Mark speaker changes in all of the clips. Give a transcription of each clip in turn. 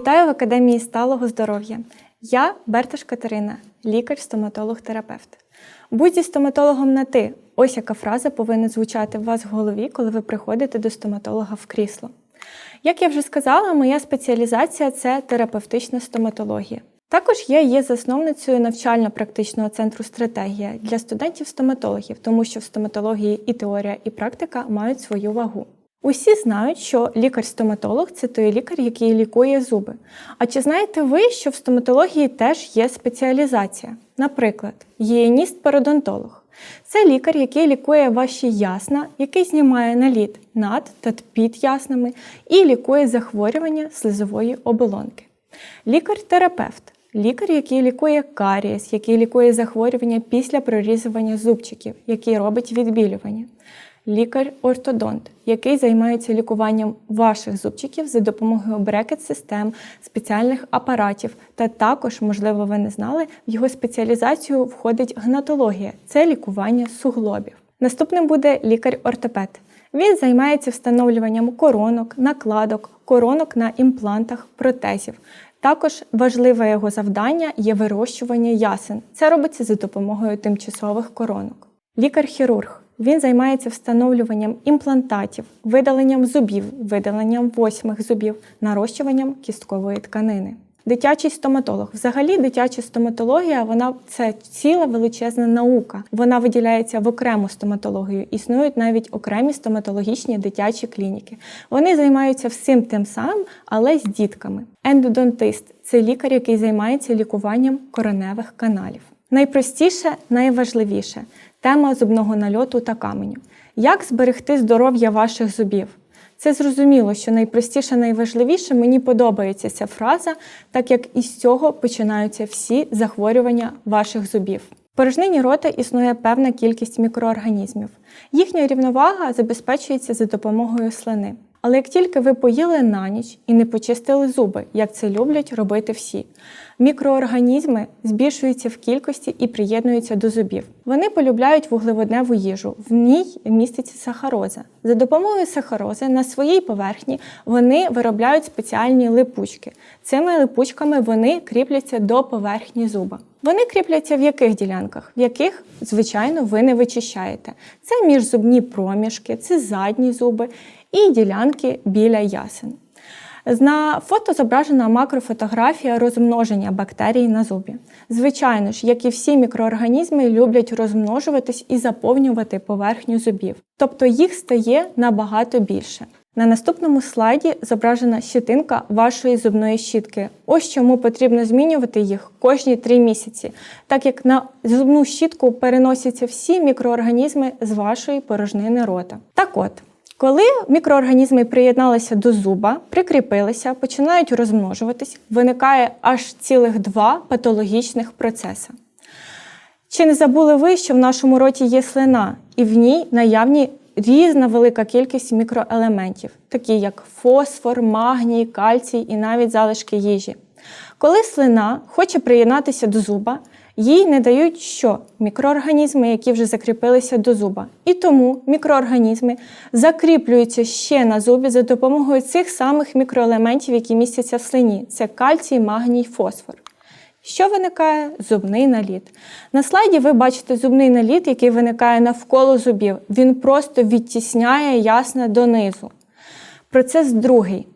Speaker 1: Вітаю в Академії сталого здоров'я. Я Берташ Катерина, лікар-стоматолог-терапевт. Будь зі стоматологом на ти. Ось яка фраза повинна звучати у вас в голові, коли ви приходите до стоматолога в крісло. Як я вже сказала, моя спеціалізація це терапевтична стоматологія. Також я є засновницею навчально-практичного центру стратегія для студентів-стоматологів, тому що в стоматології і теорія, і практика мають свою вагу. Усі знають, що лікар-стоматолог це той лікар, який лікує зуби. А чи знаєте ви, що в стоматології теж є спеціалізація? Наприклад, гігієніст-пародонтолог. Це лікар, який лікує ваші ясна, який знімає наліт над та під яснами і лікує захворювання слизової оболонки. Лікар-терапевт лікар, який лікує карієс, який лікує захворювання після прорізування зубчиків, який робить відбілювання. Лікар-ортодонт, який займається лікуванням ваших зубчиків за допомогою брекет-систем, спеціальних апаратів. Та також, можливо, ви не знали, в його спеціалізацію входить гнатологія це лікування суглобів. Наступним буде лікар-ортопед. Він займається встановлюванням коронок, накладок, коронок на імплантах, протезів. Також важливе його завдання є вирощування ясен. Це робиться за допомогою тимчасових коронок. Лікар-хірург. Він займається встановлюванням імплантатів, видаленням зубів, видаленням восьмих зубів, нарощуванням кісткової тканини. Дитячий стоматолог. Взагалі, дитяча стоматологія вона це ціла величезна наука. Вона виділяється в окрему стоматологію. Існують навіть окремі стоматологічні дитячі клініки. Вони займаються всім тим самим, але з дітками. Ендодонтист це лікар, який займається лікуванням короневих каналів. Найпростіше, найважливіше тема зубного нальоту та каменю. Як зберегти здоров'я ваших зубів? Це зрозуміло, що найпростіше, найважливіше мені подобається ця фраза, так як із цього починаються всі захворювання ваших зубів. В порожнині рота існує певна кількість мікроорганізмів. Їхня рівновага забезпечується за допомогою слини. Але як тільки ви поїли на ніч і не почистили зуби, як це люблять робити всі, мікроорганізми збільшуються в кількості і приєднуються до зубів. Вони полюбляють вуглеводневу їжу, в ній міститься сахароза. За допомогою сахарози на своїй поверхні вони виробляють спеціальні липучки. Цими липучками вони кріпляться до поверхні зуба. Вони кріпляться в яких ділянках, в яких, звичайно, ви не вичищаєте. Це міжзубні проміжки, це задні зуби і ділянки біля ясен. На фото зображена макрофотографія розмноження бактерій на зубі. Звичайно ж, як і всі мікроорганізми, люблять розмножуватись і заповнювати поверхню зубів, тобто їх стає набагато більше. На наступному слайді зображена щитинка вашої зубної щітки. Ось чому потрібно змінювати їх кожні 3 місяці, так як на зубну щітку переносяться всі мікроорганізми з вашої порожнини рота. Так от. Коли мікроорганізми приєдналися до зуба, прикріпилися, починають розмножуватись, виникає аж цілих два патологічних процеси. Чи не забули ви, що в нашому роті є слина, і в ній наявні різна велика кількість мікроелементів, такі як фосфор, магній, кальцій і навіть залишки їжі. Коли слина хоче приєднатися до зуба, їй не дають що? Мікроорганізми, які вже закріпилися до зуба. І тому мікроорганізми закріплюються ще на зубі за допомогою цих самих мікроелементів, які містяться в слині. Це кальцій, магній, фосфор. Що виникає? Зубний наліт. На слайді ви бачите зубний наліт, який виникає навколо зубів. Він просто відтісняє ясне донизу. Процес другий.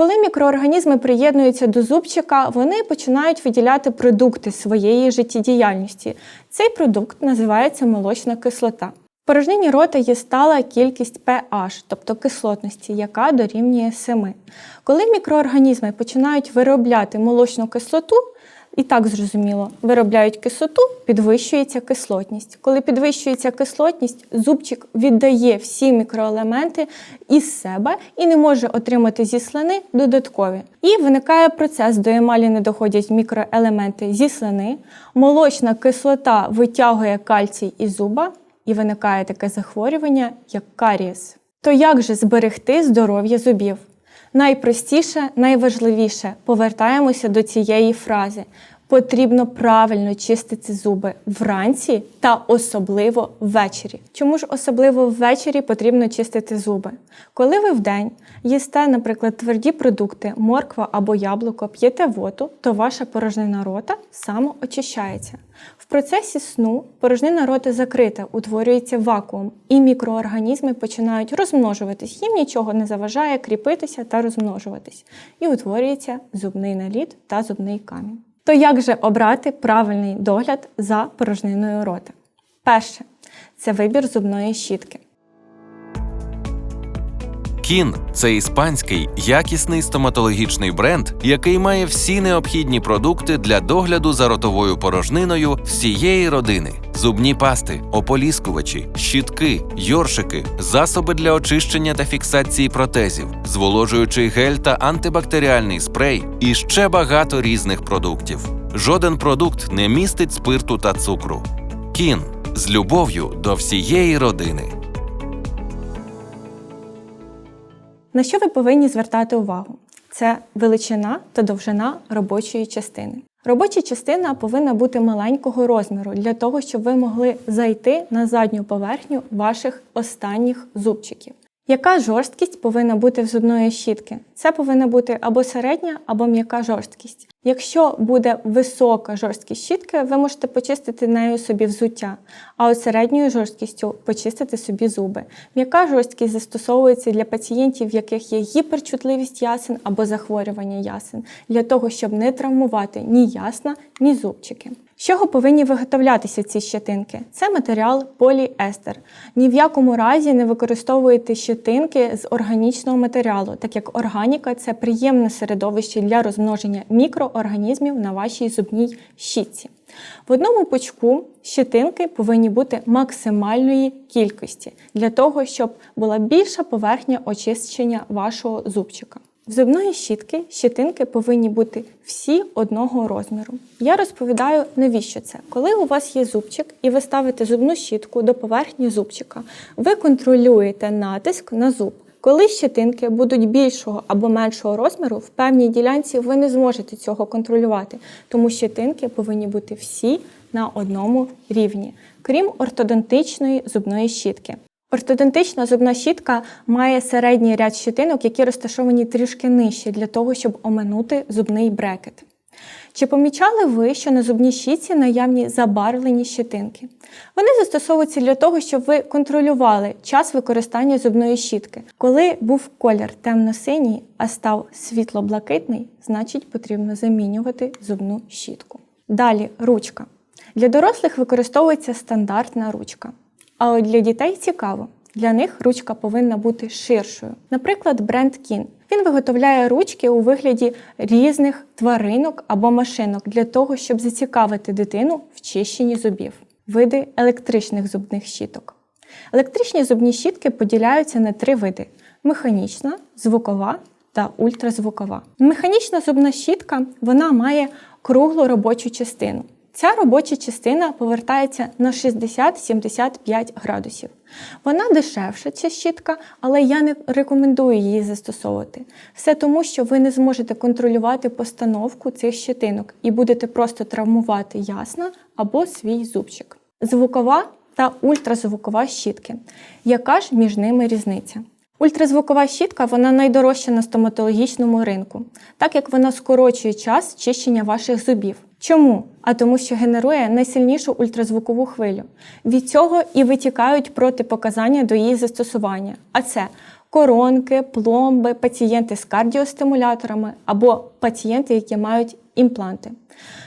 Speaker 1: Коли мікроорганізми приєднуються до зубчика, вони починають виділяти продукти своєї життєдіяльності. Цей продукт називається молочна кислота. В порожнині рота є стала кількість pH, тобто кислотності, яка дорівнює 7. Коли мікроорганізми починають виробляти молочну кислоту, і так зрозуміло, виробляють кислоту, підвищується кислотність. Коли підвищується кислотність, зубчик віддає всі мікроелементи із себе і не може отримати зі слини додаткові. І виникає процес, до емалі не доходять мікроелементи зі слини, молочна кислота витягує кальцій із зуба, і виникає таке захворювання, як карієс. То як же зберегти здоров'я зубів? Найпростіше, найважливіше повертаємося до цієї фрази. Потрібно правильно чистити зуби вранці та особливо ввечері. Чому ж особливо ввечері потрібно чистити зуби? Коли ви вдень їсте, наприклад, тверді продукти, морква або яблуко, п'єте воду, то ваша порожнина рота самоочищається. В процесі сну порожнина рота закрита, утворюється вакуум, і мікроорганізми починають розмножуватись. Їм нічого не заважає кріпитися та розмножуватись. І утворюється зубний наліт та зубний камінь. То як же обрати правильний догляд за порожниною рота? Перше це вибір зубної щітки.
Speaker 2: Кін це іспанський якісний стоматологічний бренд, який має всі необхідні продукти для догляду за ротовою порожниною всієї родини: зубні пасти, ополіскувачі, щітки, йоршики, засоби для очищення та фіксації протезів, зволожуючий гель та антибактеріальний спрей і ще багато різних продуктів. Жоден продукт не містить спирту та цукру. Кін з любов'ю до всієї родини.
Speaker 1: На що ви повинні звертати увагу? Це величина та довжина робочої частини. Робоча частина повинна бути маленького розміру для того, щоб ви могли зайти на задню поверхню ваших останніх зубчиків. Яка жорсткість повинна бути в зубної щітки? Це повинна бути або середня, або м'яка жорсткість. Якщо буде висока жорсткість щітки, ви можете почистити нею собі взуття, а от середньою жорсткістю почистити собі зуби. М'яка жорсткість застосовується для пацієнтів, в яких є гіперчутливість ясен або захворювання ясен, для того, щоб не травмувати ні ясна, ні зубчики. З чого повинні виготовлятися ці щетинки? Це матеріал поліестер. Ні в якому разі не використовуйте щетинки з органічного матеріалу, так як органіка це приємне середовище для розмноження мікроорганізмів на вашій зубній щітці. В одному пучку щетинки повинні бути максимальної кількості для того, щоб була більша поверхня очищення вашого зубчика. В зубної щітки щетинки повинні бути всі одного розміру. Я розповідаю, навіщо це. Коли у вас є зубчик і ви ставите зубну щітку до поверхні зубчика, ви контролюєте натиск на зуб. Коли щетинки будуть більшого або меншого розміру, в певній ділянці ви не зможете цього контролювати, тому щетинки повинні бути всі на одному рівні, крім ортодонтичної зубної щітки. Ортодонтична зубна щітка має середній ряд щетинок, які розташовані трішки нижче для того, щоб оминути зубний брекет. Чи помічали ви, що на зубній щітці наявні забарвлені щетинки? Вони застосовуються для того, щоб ви контролювали час використання зубної щітки. Коли був колір темно-синій, а став світло-блакитний, значить потрібно замінювати зубну щітку. Далі ручка. Для дорослих використовується стандартна ручка. А от для дітей цікаво. Для них ручка повинна бути ширшою. Наприклад, бренд Кін. Він виготовляє ручки у вигляді різних тваринок або машинок для того, щоб зацікавити дитину в чищенні зубів. Види електричних зубних щіток. Електричні зубні щітки поділяються на три види: механічна, звукова та ультразвукова. Механічна зубна щітка вона має круглу робочу частину. Ця робоча частина повертається на 60-75 градусів. Вона дешевша, ця щітка, але я не рекомендую її застосовувати. Все тому, що ви не зможете контролювати постановку цих щетинок і будете просто травмувати ясна або свій зубчик. Звукова та ультразвукова щітки. Яка ж між ними різниця? Ультразвукова щітка вона найдорожча на стоматологічному ринку, так як вона скорочує час чищення ваших зубів. Чому? А тому, що генерує найсильнішу ультразвукову хвилю. Від цього і витікають протипоказання до її застосування. А це коронки, пломби, пацієнти з кардіостимуляторами або пацієнти, які мають імпланти.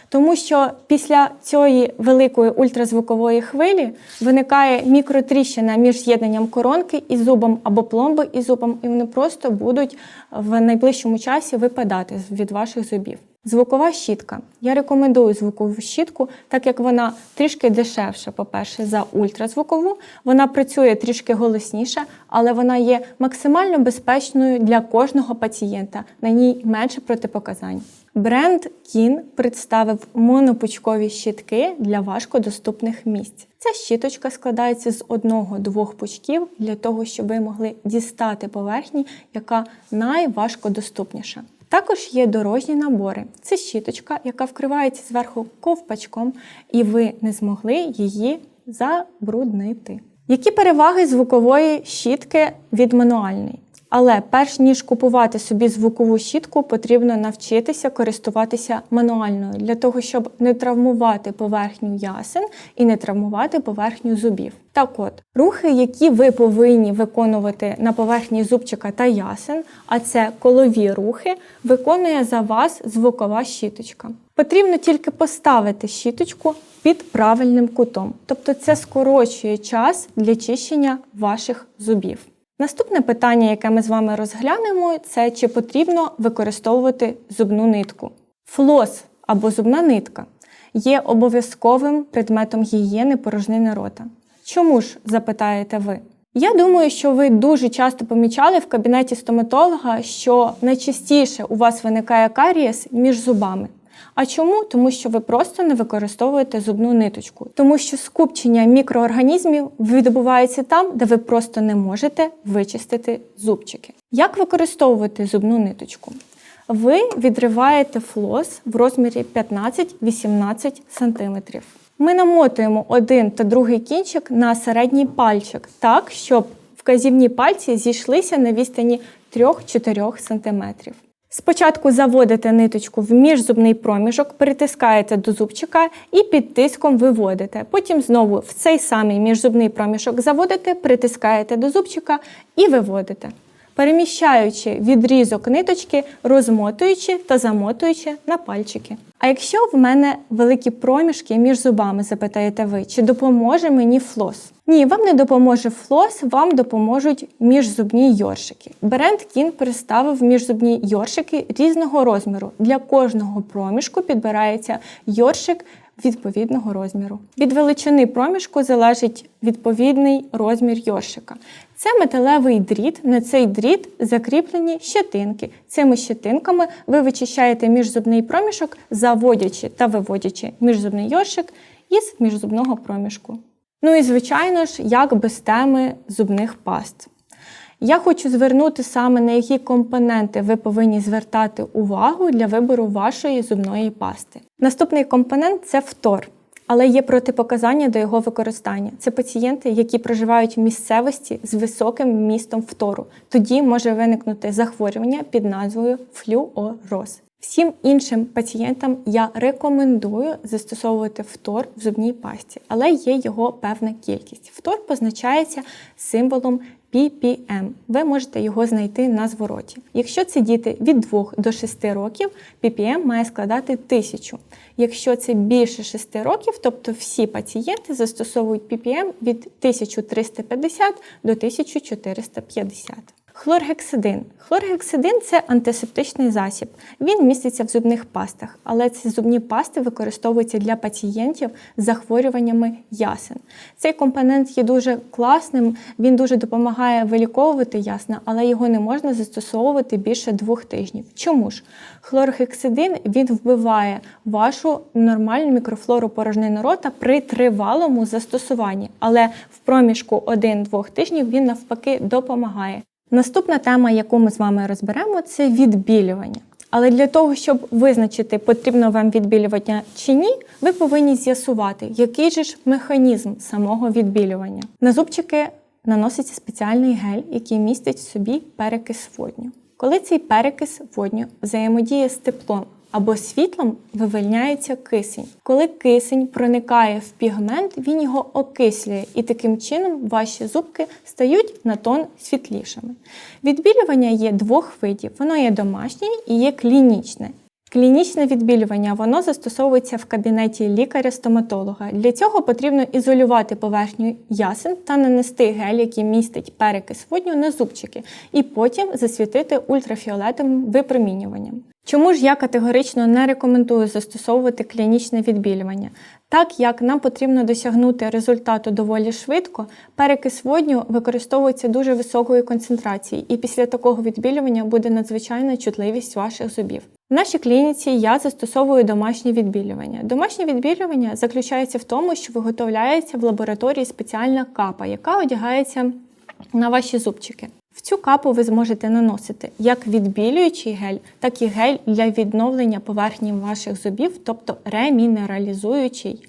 Speaker 1: Тому що після цієї великої ультразвукової хвилі виникає мікротріщина між з'єднанням коронки і зубом або пломби і зубом, і вони просто будуть в найближчому часі випадати від ваших зубів. Звукова щітка. Я рекомендую звукову щітку, так як вона трішки дешевша, по-перше, за ультразвукову. Вона працює трішки голосніше, але вона є максимально безпечною для кожного пацієнта. На ній менше протипоказань. Бренд Кін представив монопучкові щітки для важкодоступних місць. Ця щіточка складається з одного-двох пучків для того, щоб ви могли дістати поверхні, яка найважкодоступніша. Також є дорожні набори. Це щіточка, яка вкривається зверху ковпачком, і ви не змогли її забруднити. Які переваги звукової щітки від мануальної? Але перш ніж купувати собі звукову щітку, потрібно навчитися користуватися мануальною для того, щоб не травмувати поверхню ясен і не травмувати поверхню зубів. Так от, рухи, які ви повинні виконувати на поверхні зубчика та ясен, а це колові рухи, виконує за вас звукова щіточка. Потрібно тільки поставити щіточку під правильним кутом, тобто це скорочує час для чищення ваших зубів. Наступне питання, яке ми з вами розглянемо, це чи потрібно використовувати зубну нитку. Флос або зубна нитка є обов'язковим предметом гігієни порожнини рота. Чому ж запитаєте ви? Я думаю, що ви дуже часто помічали в кабінеті стоматолога, що найчастіше у вас виникає карієс між зубами. А чому? Тому що ви просто не використовуєте зубну ниточку, тому що скупчення мікроорганізмів відбувається там, де ви просто не можете вичистити зубчики. Як використовувати зубну ниточку? Ви відриваєте флос в розмірі 15-18 см. Ми намотуємо один та другий кінчик на середній пальчик, так, щоб вказівні пальці зійшлися на відстані 3-4 см. Спочатку заводите ниточку в міжзубний проміжок, притискаєте до зубчика і під тиском виводите. Потім знову в цей самий міжзубний проміжок заводите, притискаєте до зубчика і виводите, переміщаючи відрізок ниточки, розмотуючи та замотуючи на пальчики. А якщо в мене великі проміжки між зубами, запитаєте ви, чи допоможе мені флос? Ні, вам не допоможе флос, вам допоможуть міжзубні йоршики. Бренд Кін представив міжзубні йоршики різного розміру. Для кожного проміжку підбирається йоршик відповідного розміру. Від величини проміжку залежить відповідний розмір йоршика. Це металевий дріт. На цей дріт закріплені щетинки. Цими щетинками ви вичищаєте міжзубний проміжок, заводячи та виводячи міжзубний йоршик із міжзубного проміжку. Ну і звичайно ж, як без теми зубних паст. Я хочу звернути саме на які компоненти ви повинні звертати увагу для вибору вашої зубної пасти. Наступний компонент це фтор. Але є протипоказання до його використання. Це пацієнти, які проживають в місцевості з високим вмістом фтору. Тоді може виникнути захворювання під назвою флюороз. Всім іншим пацієнтам я рекомендую застосовувати фтор в зубній пасті, але є його певна кількість. Фтор позначається символом PPM. Ви можете його знайти на звороті. Якщо це діти від 2 до 6 років, PPM має складати 1000. Якщо це більше 6 років, тобто всі пацієнти застосовують PPM від 1350 до 1450. Хлоргексидин. Хлоргексидин це антисептичний засіб. Він міститься в зубних пастах, але ці зубні пасти використовуються для пацієнтів з захворюваннями ясен. Цей компонент є дуже класним, він дуже допомагає виліковувати ясна, але його не можна застосовувати більше двох тижнів. Чому ж? Хлоргексидин він вбиває вашу нормальну мікрофлору порожнини рота при тривалому застосуванні, але в проміжку 1-2 тижнів він навпаки допомагає. Наступна тема, яку ми з вами розберемо, це відбілювання. Але для того, щоб визначити, потрібно вам відбілювання чи ні, ви повинні з'ясувати, який же ж механізм самого відбілювання. На зубчики наноситься спеціальний гель, який містить в собі перекис водню. Коли цей перекис водню взаємодіє з теплом або світлом, вивільняється кисень. Коли кисень проникає в пігмент, він його окислює, і таким чином ваші зубки стають на тон світлішими. Відбілювання є двох видів: воно є домашнє і є клінічне. Клінічне відбілювання воно застосовується в кабінеті лікаря-стоматолога. Для цього потрібно ізолювати поверхню ясен та нанести гель, який містить перекис водню на зубчики, і потім засвітити ультрафіолетовим випромінюванням. Чому ж я категорично не рекомендую застосовувати клінічне відбілювання? Так як нам потрібно досягнути результату доволі швидко, перекис водню використовується дуже високої концентрації, і після такого відбілювання буде надзвичайна чутливість ваших зубів. В нашій клініці я застосовую домашнє відбілювання. Домашнє відбілювання заключається в тому, що виготовляється в лабораторії спеціальна капа, яка одягається на ваші зубчики. В цю капу ви зможете наносити як відбілюючий гель, так і гель для відновлення поверхні ваших зубів, тобто ремінералізуючий.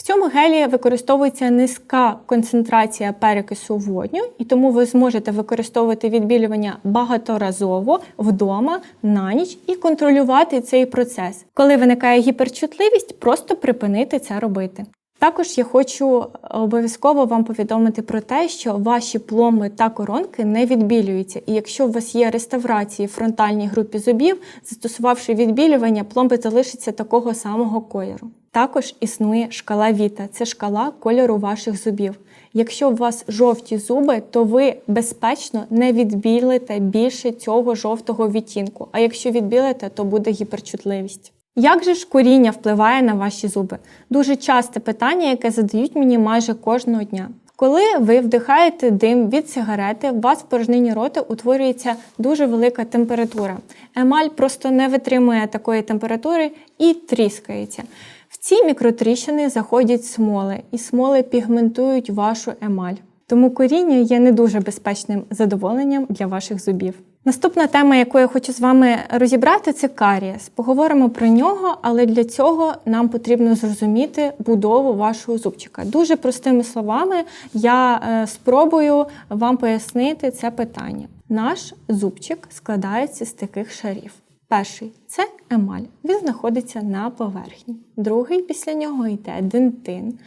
Speaker 1: В цьому гелі використовується низька концентрація перекису водню, і тому ви зможете використовувати відбілювання багаторазово вдома на ніч і контролювати цей процес. Коли виникає гіперчутливість, просто припинити це робити. Також я хочу обов'язково вам повідомити про те, що ваші пломби та коронки не відбілюються. І якщо у вас є реставрації в фронтальній групі зубів, застосувавши відбілювання, пломби залишаться такого самого кольору. Також існує шкала Віта це шкала кольору ваших зубів. Якщо у вас жовті зуби, то ви безпечно не відбілите більше цього жовтого відтінку. А якщо відбілите, то буде гіперчутливість. Як же ж куріння впливає на ваші зуби? Дуже часте питання, яке задають мені майже кожного дня. Коли ви вдихаєте дим від сигарети, у вас в порожнині рота утворюється дуже велика температура. Емаль просто не витримує такої температури і тріскається. В ці мікротріщини заходять смоли, і смоли пігментують вашу емаль. Тому коріння є не дуже безпечним задоволенням для ваших зубів. Наступна тема, яку я хочу з вами розібрати, це карієс. Поговоримо про нього, але для цього нам потрібно зрозуміти будову вашого зубчика. Дуже простими словами я е, спробую вам пояснити це питання. Наш зубчик складається з таких шарів. Перший це емаль. Він знаходиться на поверхні. Другий після нього йде дентин.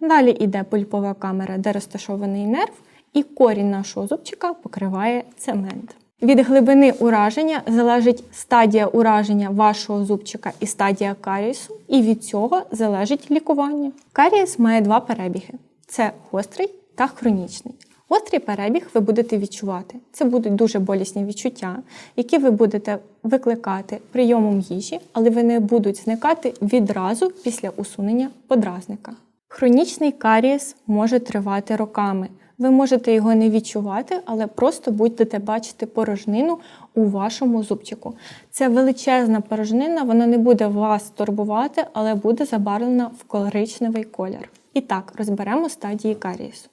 Speaker 1: Далі йде пульпова камера, де розташований нерв, і корінь нашого зубчика покриває цемент. Від глибини ураження залежить стадія ураження вашого зубчика і стадія карієсу, і від цього залежить лікування. Карієс має два перебіги: це гострий та хронічний. Гострий перебіг ви будете відчувати. Це будуть дуже болісні відчуття, які ви будете викликати прийомом їжі, але вони будуть зникати відразу після усунення подразника. Хронічний карієс може тривати роками. Ви можете його не відчувати, але просто будете бачити порожнину у вашому зубчику. Це величезна порожнина, вона не буде вас турбувати, але буде забарвлена в коричневий колір. І так, розберемо стадії карієсу.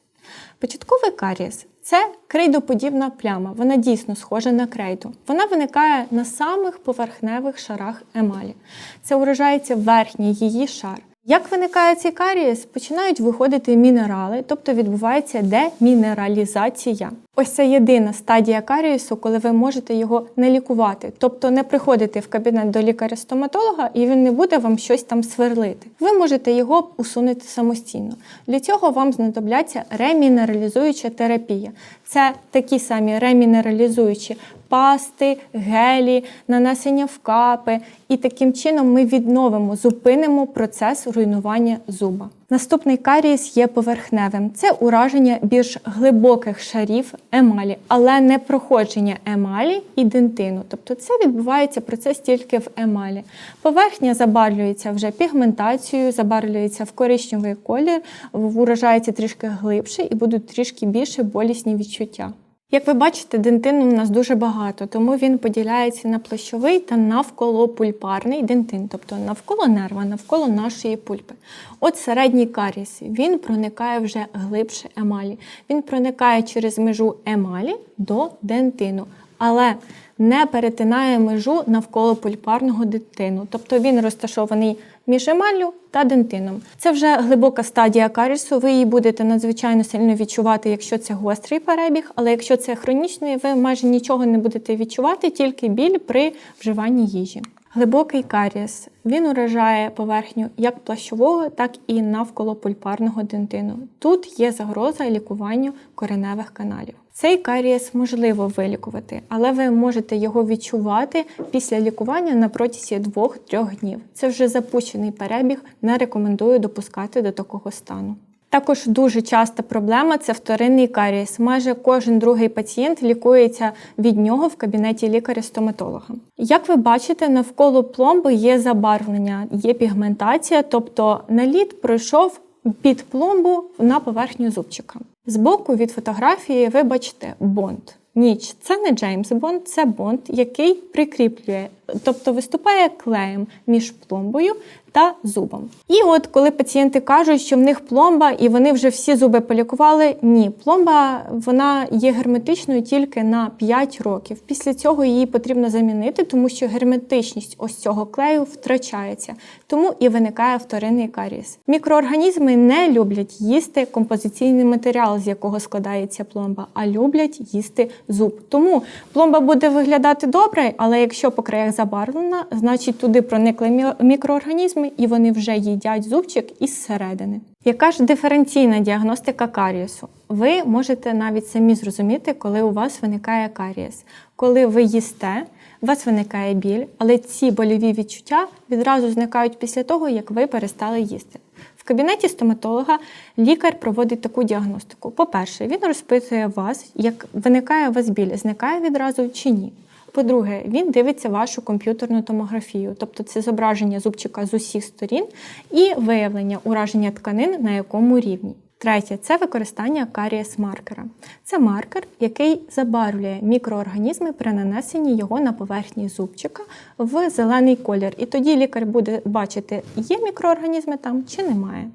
Speaker 1: Початковий карієс це крейдоподібна пляма. Вона дійсно схожа на крейду. Вона виникає на самих поверхневих шарах емалі. Це уражається верхній її шар. Як виникає цей карієс? Починають виходити мінерали, тобто відбувається демінералізація. Ось це єдина стадія карієсу, коли ви можете його не лікувати, тобто не приходити в кабінет до лікаря-стоматолога і він не буде вам щось там сверлити. Ви можете його усунути самостійно. Для цього вам знадобляться ремінералізуюча терапія. Це такі самі ремінералізуючі пасти, гелі, нанесення в капи. І таким чином ми відновимо, зупинимо процес руйнування зуба. Наступний карієс є поверхневим. Це ураження більш глибоких шарів емалі, але не проходження емалі і дентину. Тобто це відбувається процес тільки в емалі. Поверхня забарвлюється вже пігментацією, забарвлюється в коричневий колір, уражається трішки глибше і будуть трішки більше болісні відчуття. Як ви бачите, дентину у нас дуже багато, тому він поділяється на площовий та навколопульпарний дентин, тобто навколо нерва, навколо нашої пульпи. От середній каріс, він проникає вже глибше емалі. Він проникає через межу емалі до дентину, але не перетинає межу навколо пульпарного дентину. Тобто він розташований між емаллю та дентином. Це вже глибока стадія карісу. Ви її будете надзвичайно сильно відчувати, якщо це гострий перебіг, але якщо це хронічний, ви майже нічого не будете відчувати, тільки біль при вживанні їжі. Глибокий карієс. Він уражає поверхню як плащового, так і навколо пульпарного дентину. Тут є загроза лікуванню кореневих каналів. Цей карієс можливо вилікувати, але ви можете його відчувати після лікування на протязі 2-3 днів. Це вже запущений перебіг, не рекомендую допускати до такого стану. Також дуже часта проблема це вторинний карієс. Майже кожен другий пацієнт лікується від нього в кабінеті лікаря-стоматолога. Як ви бачите, навколо пломби є забарвлення, є пігментація, тобто наліт пройшов під пломбу на поверхню зубчика. Збоку від фотографії ви бачите бонд. Ніч це не Джеймс Бонд, це Бонд, який прикріплює тобто виступає клеєм між пломбою та зубом. І от коли пацієнти кажуть, що в них пломба і вони вже всі зуби полікували, ні, пломба вона є герметичною тільки на 5 років. Після цього її потрібно замінити, тому що герметичність ось цього клею втрачається, тому і виникає вторинний карієс. Мікроорганізми не люблять їсти композиційний матеріал, з якого складається пломба, а люблять їсти зуб. Тому пломба буде виглядати добре, але якщо по краях забарвлена, значить туди проникли мікроорганізми і вони вже їдять зубчик із середини. Яка ж диференційна діагностика карієсу? Ви можете навіть самі зрозуміти, коли у вас виникає карієс. Коли ви їсте, у вас виникає біль, але ці больові відчуття відразу зникають після того, як ви перестали їсти. В кабінеті стоматолога лікар проводить таку діагностику. По-перше, він розпитує вас, як виникає у вас біль, зникає відразу чи ні. По-друге, він дивиться вашу комп'ютерну томографію, тобто це зображення зубчика з усіх сторін і виявлення ураження тканин на якому рівні. Третє це використання карієс-маркера. Це маркер, який забарвлює мікроорганізми при нанесенні його на поверхні зубчика в зелений колір. І тоді лікар буде бачити, є мікроорганізми там чи немає.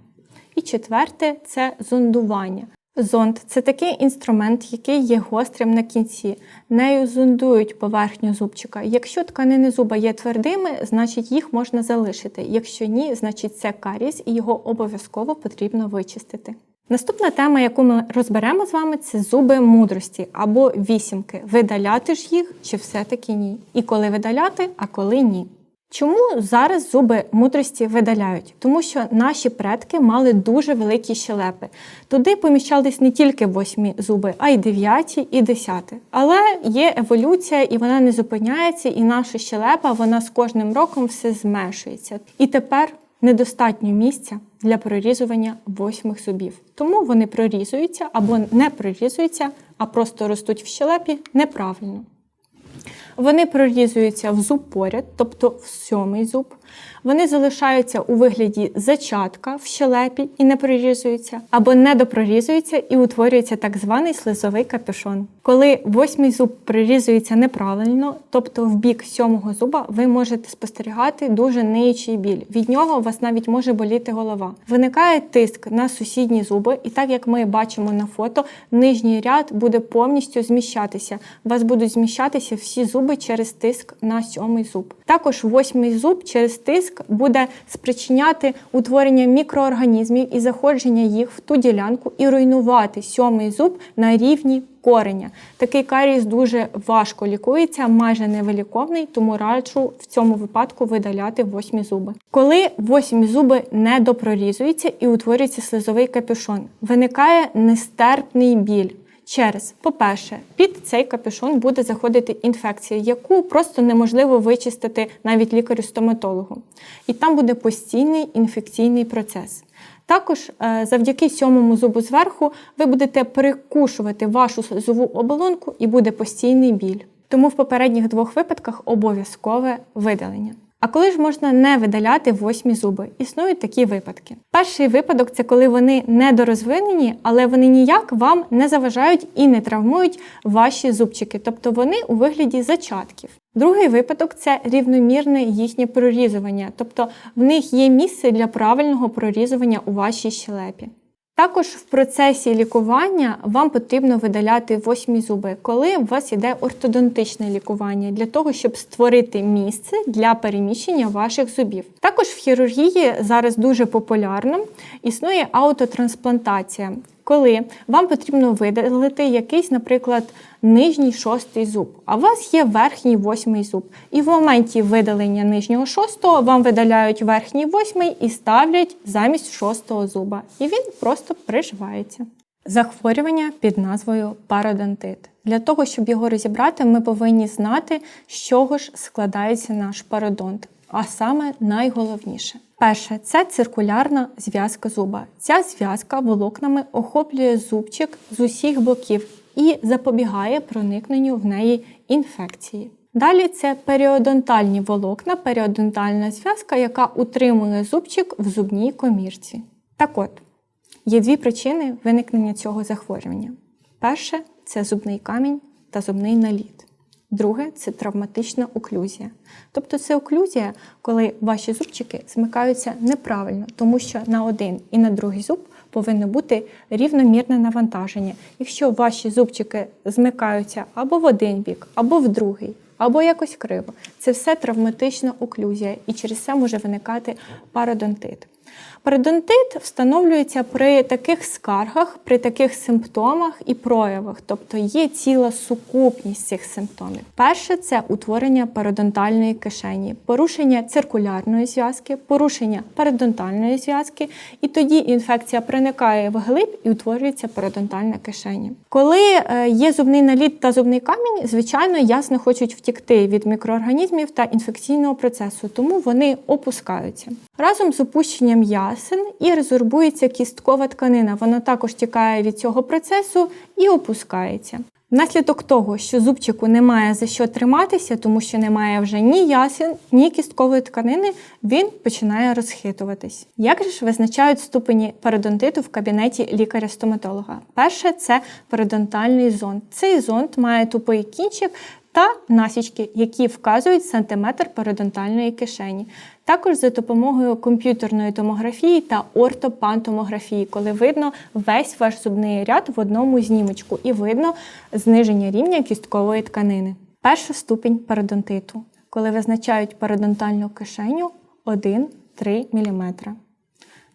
Speaker 1: І четверте це зондування. Зонд це такий інструмент, який є гострим на кінці. Нею зондують поверхню зубчика. Якщо тканини зуба є твердими, значить їх можна залишити. Якщо ні, значить це карієс і його обов'язково потрібно вичистити. Наступна тема, яку ми розберемо з вами, це зуби мудрості або вісімки. Видаляти ж їх чи все-таки ні? І коли видаляти, а коли ні. Чому зараз зуби мудрості видаляють? Тому що наші предки мали дуже великі щелепи. Туди поміщались не тільки восьмі зуби, а й дев'яті і десяти. Але є еволюція, і вона не зупиняється, і наша щелепа вона з кожним роком все зменшується. І тепер недостатньо місця для прорізування восьмих зубів. Тому вони прорізуються або не прорізуються, а просто ростуть в щелепі неправильно. Вони прорізуються в зуб поряд, тобто в сьомий зуб. Вони залишаються у вигляді зачатка в щелепі і не прорізуються, або недопрорізуються і утворюється так званий слизовий капюшон. Коли восьмий зуб прорізується неправильно, тобто в бік сьомого зуба, ви можете спостерігати дуже ниючий біль. Від нього у вас навіть може боліти голова. Виникає тиск на сусідні зуби, і так як ми бачимо на фото, нижній ряд буде повністю зміщатися. У вас будуть зміщатися всі зуби через тиск на сьомий зуб. Також восьмий зуб через тиск буде спричиняти утворення мікроорганізмів і заходження їх в ту ділянку і руйнувати сьомий зуб на рівні кореня. Такий карієс дуже важко лікується, майже невиліковний, тому раджу в цьому випадку видаляти восьмі зуби. Коли восьмі зуби не допрорізуються і утворюється слизовий капюшон, виникає нестерпний біль. Через, по-перше, під цей капюшон буде заходити інфекція, яку просто неможливо вичистити навіть лікарю-стоматологу. І там буде постійний інфекційний процес. Також е, завдяки сьомому зубу зверху ви будете перекушувати вашу слизову оболонку і буде постійний біль. Тому в попередніх двох випадках обов'язкове видалення. А коли ж можна не видаляти восьмі зуби? Існують такі випадки. Перший випадок це коли вони недорозвинені, але вони ніяк вам не заважають і не травмують ваші зубчики, тобто вони у вигляді зачатків. Другий випадок це рівномірне їхнє прорізування, тобто в них є місце для правильного прорізування у вашій щелепі. Також в процесі лікування вам потрібно видаляти восьмі зуби, коли у вас іде ортодонтичне лікування, для того, щоб створити місце для переміщення ваших зубів. Також в хірургії зараз дуже популярно існує аутотрансплантація, коли вам потрібно видалити якийсь, наприклад, нижній шостий зуб, а у вас є верхній восьмий зуб. І в моменті видалення нижнього шостого вам видаляють верхній восьмий і ставлять замість шостого зуба. І він просто приживається. Захворювання під назвою пародонтит. Для того, щоб його розібрати, ми повинні знати, з чого ж складається наш пародонт. А саме найголовніше. Перше це циркулярна зв'язка зуба. Ця зв'язка волокнами охоплює зубчик з усіх боків і запобігає проникненню в неї інфекції. Далі це періодонтальні волокна, періодонтальна зв'язка, яка утримує зубчик в зубній комірці. Так от, є дві причини виникнення цього захворювання. Перше це зубний камінь та зубний наліт. Друге це травматична оклюзія. Тобто це оклюзія, коли ваші зубчики змикаються неправильно, тому що на один і на другий зуб повинно бути рівномірне навантаження. Якщо ваші зубчики змикаються або в один бік, або в другий, або якось криво, це все травматична оклюзія, і через це може виникати пародонтит. Пародонтит встановлюється при таких скаргах, при таких симптомах і проявах, тобто є ціла сукупність цих симптомів. Перше це утворення пародонтальної кишені, порушення циркулярної зв'язки, порушення пародонтальної зв'язки, і тоді інфекція проникає вглиб і утворюється пародонтальна кишеня. Коли е, є зубний наліт та зубний камінь, звичайно, ясно хочуть втікти від мікроорганізмів та інфекційного процесу, тому вони опускаються. Разом з опущенням ясен і резорбується кісткова тканина. Вона також тікає від цього процесу і опускається. Внаслідок того, що зубчику немає за що триматися, тому що немає вже ні ясен, ні кісткової тканини, він починає розхитуватись. Як же ж визначають ступені пародонтиту в кабінеті лікаря-стоматолога? Перше це пародонтальний зонд. Цей зонд має тупий кінчик та насічки, які вказують сантиметр пародонтальної кишені. Також за допомогою комп'ютерної томографії та ортопантомографії, коли видно весь ваш зубний ряд в одному знімочку і видно зниження рівня кісткової тканини. Перша ступінь пародонтиту, коли визначають пародонтальну кишеню 1-3 мм.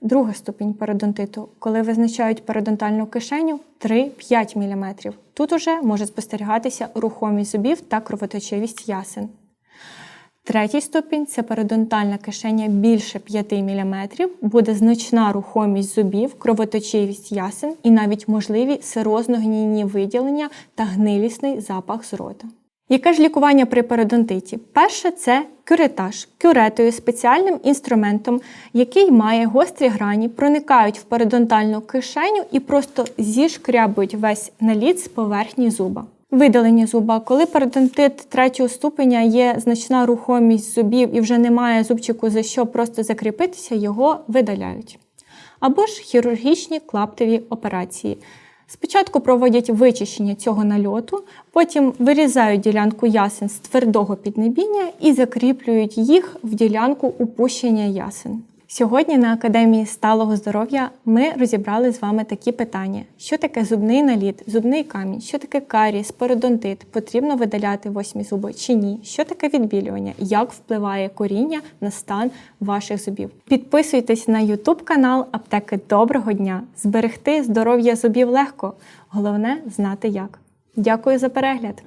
Speaker 1: Друга ступінь пародонтиту, коли визначають пародонтальну кишеню 3-5 мм. Тут уже може спостерігатися рухомість зубів та кровоточивість ясен. Третій ступінь це пародонтальна кишеня більше 5 мм, буде значна рухомість зубів, кровоточивість ясен і навіть можливі сирозно-гнійні виділення та гнилісний запах з рота. Яке ж лікування при пародонтиті? Перше це кюретаж. Кюретою спеціальним інструментом, який має гострі грані, проникають в пародонтальну кишеню і просто зішкрябують весь наліт з поверхні зуба. Видалення зуба, коли пародонтит третього ступеня є значна рухомість зубів і вже немає зубчику за що просто закріпитися, його видаляють. Або ж хірургічні клаптеві операції. Спочатку проводять вичищення цього нальоту, потім вирізають ділянку ясен з твердого піднебіння і закріплюють їх в ділянку упущення ясен. Сьогодні на Академії сталого здоров'я ми розібрали з вами такі питання: що таке зубний наліт, зубний камінь, що таке каріс, пародонтит, потрібно видаляти восьмі зуби чи ні, що таке відбілювання, як впливає коріння на стан ваших зубів. Підписуйтесь на YouTube канал Аптеки Доброго дня. Зберегти здоров'я зубів легко. Головне знати як. Дякую за перегляд!